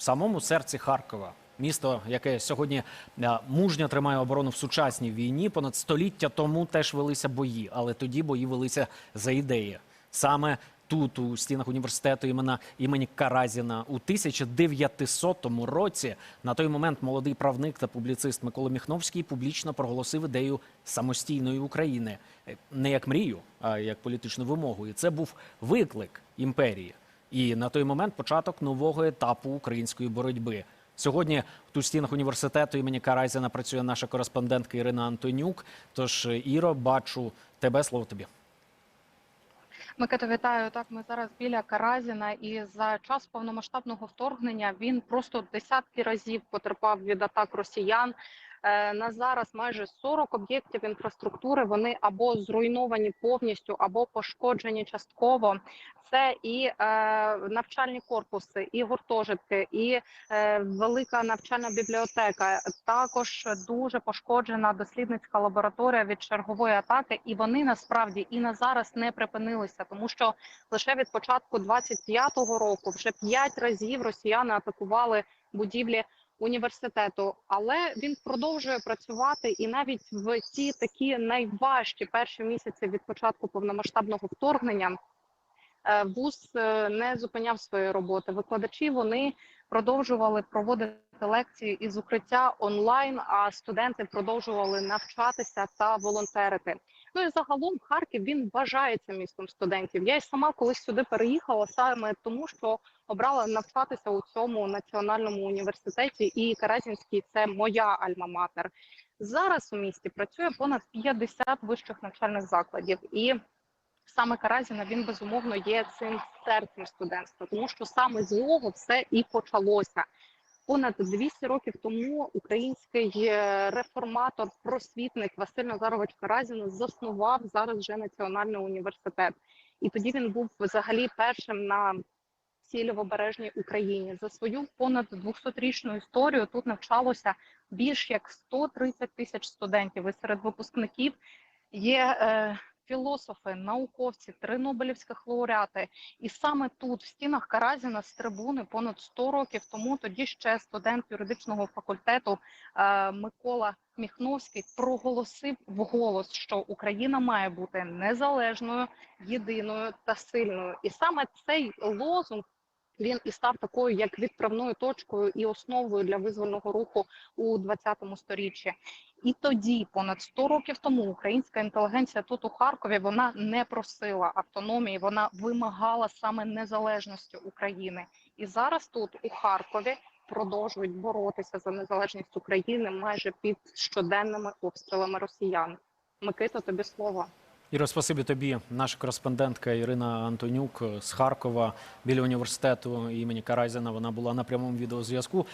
самому серці Харкова. Місто, яке сьогодні е, мужньо тримає оборону в сучасній війні, понад століття тому теж велися бої, але тоді бої велися за ідеї. Саме тут, у стінах університету імена імені Каразіна, у 1900 році, на той момент молодий правник та публіцист Микола Міхновський публічно проголосив ідею самостійної України Е, не як мрію, а як політичну вимогу. І це був виклик імперії. І на той момент початок нового етапу української боротьби. Сьогодні у стінах університету імені Каразіна працює наша кореспондентка Ірина Антонюк. Тож, Іро, бачу тебе. Слово тобі. Микито, вітаю. Так, ми зараз біля Каразіна, і за час повномасштабного вторгнення він просто десятки разів потерпав від атак росіян. Е, На зараз майже 40 об'єктів інфраструктури вони або зруйновані повністю, або пошкоджені частково. Це і е, навчальні корпуси, і гуртожитки, і е, велика навчальна бібліотека. Також дуже пошкоджена дослідницька лабораторія від чергової атаки, і вони насправді і на зараз не припинилися, тому що лише від початку 25-го року вже п'ять разів росіяни атакували будівлі університету, але він продовжує працювати і навіть в ті такі найважчі перші місяці від початку повномасштабного вторгнення. е, ВУЗ е, не зупиняв свої роботи. Викладачі вони продовжували проводити лекції із укриття онлайн, а студенти продовжували навчатися та волонтерити. Ну і загалом Харків він вважається містом студентів. Я й сама колись сюди переїхала саме тому, що обрала навчатися у цьому національному університеті. І Каразінський це моя альма-матер. Зараз у місті працює понад 50 вищих навчальних закладів і. Саме Каразіна він безумовно є цим серцем студентства, тому що саме з нього все і почалося. Понад 200 років тому український е, реформатор, просвітник Василь Назарович Каразін заснував зараз вже національний університет, і тоді він був взагалі першим на всій лівобережній Україні. За свою понад 200-річну історію тут навчалося більш як 130 тисяч студентів. І серед випускників є е, філософи, науковці, три Нобелівських лауреати. І саме тут, в стінах Каразіна, з трибуни, понад 100 років тому, тоді ще студент юридичного факультету е, Микола Міхновський проголосив вголос, що Україна має бути незалежною, єдиною та сильною. І саме цей лозунг. Він і став такою як відправною точкою і основою для визвольного руху у 20 сторіччі. І тоді, понад 100 років тому, українська інтелігенція тут у Харкові вона не просила автономії, вона вимагала саме незалежності України. І зараз тут у Харкові продовжують боротися за незалежність України майже під щоденними обстрілами росіян. Микита, тобі слово. Іро, спасибі тобі. Наша кореспондентка Ірина Антонюк з Харкова біля університету імені Карайзена. Вона була на прямому відеозв'язку.